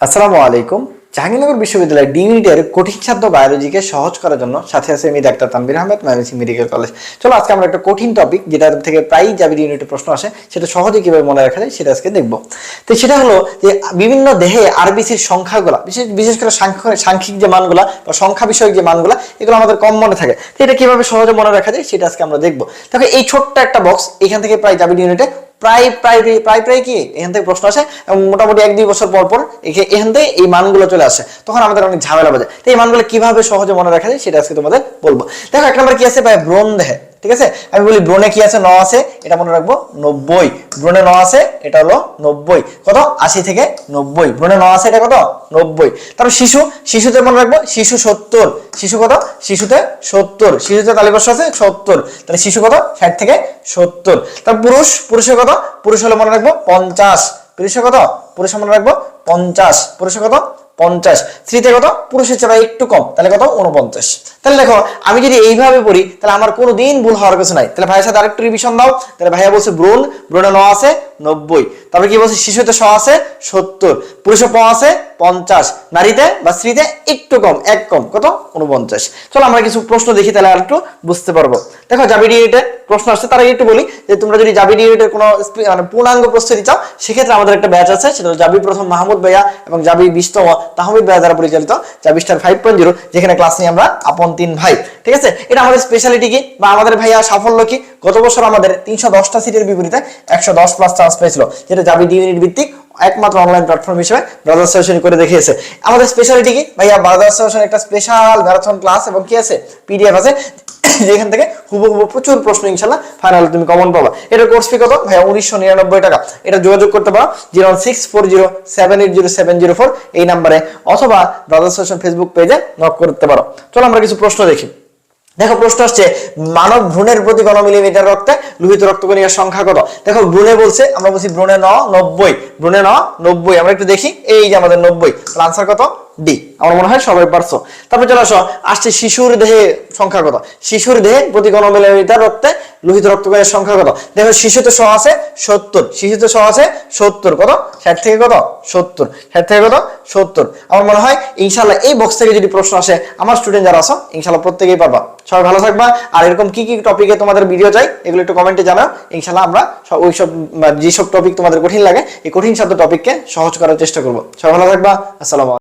আসসালামু আলাইকুম। জাহাঙ্গীরনগর বিশ্ববিদ্যালয় ডি ইউনিটের কঠিন সাধ্য বায়োলজিকে সহজ করার জন্য সাথে আছে আমি doctor Tanvir Ahmed Mymensingh medical college. চলো আজকে আমরা একটা কঠিন টপিক যেটা থেকে প্রায়ই জাবির ইউনিটে প্রশ্ন আসে, সেটা সহজে কীভাবে মনে রাখা যায় সেটা আজকে দেখব। তো সেটা হলো যে বিভিন্ন দেহে আরবিসির সংখ্যাগুলা, বিশেষ বিশেষ করে সাংখ্য- সাংখ্যিক যে মানগুলা বা সংখ্যা বিষয়ক যে মানগুলা, এগুলো আমাদের কম মনে থাকে। তো এটা কীভাবে সহজে মনে রাখা যায় সেটা আজকে আমরা দেখব। দেখো, এই ছোট্ট একটা বক্স এখান থেকে প্রায় জাবির ইউনিটে প্রায় প্রায় প্রায় প্রায় কি? এখান থেকে প্রশ্ন আসে, এবং মোটামুটি এক দুই বছর পর পর এখে- এখান থেকে এই মানগুলো চলে আসে। তখন আমাদের অনেক ঝামেলা বাজে। তো এই মানগুলো কীভাবে সহজে মনে রাখা যায়, সেটা আজকে তোমাদের বলব। দেখো, এক নম্বর কি আছে? ভাই ব্রণ দেহে। ঠিক আছে? আমি বলি ব্রণে কি আছে? ন আছে। এটা মনে রাখব, নব্বই। ব্রণে ন আছে, এটা হলো নব্বই। কত? আশি থেকে নব্বই। ব্রণে ন আছে, এটা কত? নব্বই। তারপর শিশু, শিশুতে মনে রাখব, শিশু সত্তর। শিশু কত? শিশুতে সত্তর। শিশুতে তালিবর্ষ আছে সত্তর। তাহলে শিশু কত? ষাট থেকে সত্তর। তারপর পুরুষ, পুরুষের কত? পুরুষ হলে মনে রাখব, পঞ্চাশ। পুরুষের কত? পুরুষের মনে রাখব, পঞ্চাশ। পুরুষের কত? পঞ্চাশ। স্ত্রীতে কত? পুরুষের চড়া একটু কম। তাহলে কত? উনপঞ্চাশ তাহলে দেখো, আমি যদি এইভাবে পড়ি, তাহলে আমার কোনো দিন ভুল হওয়ার কিছু নাই। তাহলে ভাইয়ের সাথে আরেকটু রিভিশন দাও। তাহলে ভাইয়া বলছে, ব্রুন, ব্রুনে ন আছে। নব্বই। তারপরে কি বলছে? শিশুতে শ আছে, সত্তর। পুরুষে প আছে, পঞ্চাশ। নারীতে বা স্ত্রীতে একটু কম, এক কম, কত? উনপঞ্চাশ। চলো আমরা কিছু প্রশ্ন দেখি তাহলে আর একটু বুঝতে পারব। দেখো জাবিডি ইউনিটে প্রশ্ন আসছে। তার আগে একটু বলি যে, তোমরা যদি জাবিডি ইউনিটের কোনো মানে পূর্ণাঙ্গ প্রস্তুতি চাও, সেক্ষেত্রে আমাদের একটা ব্যাচ আছে, সেটা হলো জাবি প্রথম মাহমুদ ভাইয়া এবং জাবি বিশতম তাহমিদ ভাইয়া দ্বারা পরিচালিত জাবি স্টার ফাইভ পয়েন্ট জিরো, যেখানে ক্লাস নিয়ে আমরা আপন তিন ভাই। ঠিক আছে? এটা আমাদের স্পেশালিটি কি বা আমাদের ভাইয়া সাফল্য কি? গত বছর আমাদের তিনশো দশটা সিটের বিপরীতে একশো দশ প্লাস চান্স পেয়েছিল, যেটা জাবি ডি ইউনিট ভিত্তিক একমাত্র অনলাইন প্ল্যাটফর্ম হিসেবে ব্রাদার্স সেশন করে দেখিয়েছে। আমাদের স্পেশালিটি কি? ভাইয়া ব্রাদার্স সেশন একটা স্পেশাল ম্যারাথন ক্লাস এবং কি আছে? পিডিএফ আছে, যেখান থেকে হুবহু প্রচুর প্রশ্ন ইনশাল্লাহ ফাইনাল তুমি কমন পাবা। এটা কোর্স ফি কত? ভাইয়া, উনিশশো নিরানব্বই টাকা। এটা যোগাযোগ করতে পারো zero six four zero seven eight zero seven zero four এই নাম্বারে অথবা ব্রাদার্স সেশন ফেসবুক পেজে নক করতে পারো। চলো আমরা কিছু প্রশ্ন দেখি। দেখো প্রশ্ন আসছে, মানব ভ্রূণের প্রতি গণ মিলিমিটার রক্তে লোহিত রক্তকণিকার সংখ্যা কত? দেখো, ভ্রূণে বলছে, আমরা বলছি ভ্রূণে ন নব্বই, ভ্রূণে ন নব্বই, আমরা একটু দেখি, এই যে আমাদের নব্বই আনসার কত? ডি আমার মনে হয় সবাই পারছ। তারপর চলে আসো, আসছে শিশুর দেহে সংখ্যা কত শিশুর দেহে প্রতি মিলিমিটার রক্তে লোহিত রক্তকণের সংখ্যা কত দেখো শিশুতে শ আছে, সত্তর। শিশুতে শ আছে, সত্তর। কত? ষাট থেকে কত? সত্তর। ষাট থেকে কত? সত্তর। আমার মনে হয় ইনশাল্লাহ এই বক্স থেকে যদি প্রশ্ন আসে, আমার স্টুডেন্ট যারা আছো ইনশাল্লাহ প্রত্যেকেই পারবা। সবাই ভালো থাকবা। আর এরকম কি কি টপিকে তোমাদের ভিডিও চাই, এগুলো একটু কমেন্টে জানাও। ইনশাল্লাহ আমরা সব- ওইসব বা যেসব টপিক তোমাদের কঠিন লাগে, এই কঠিন সাধ্য টপিককে সহজ করার চেষ্টা করব। সবাই ভালো থাকবা। আসসালামু।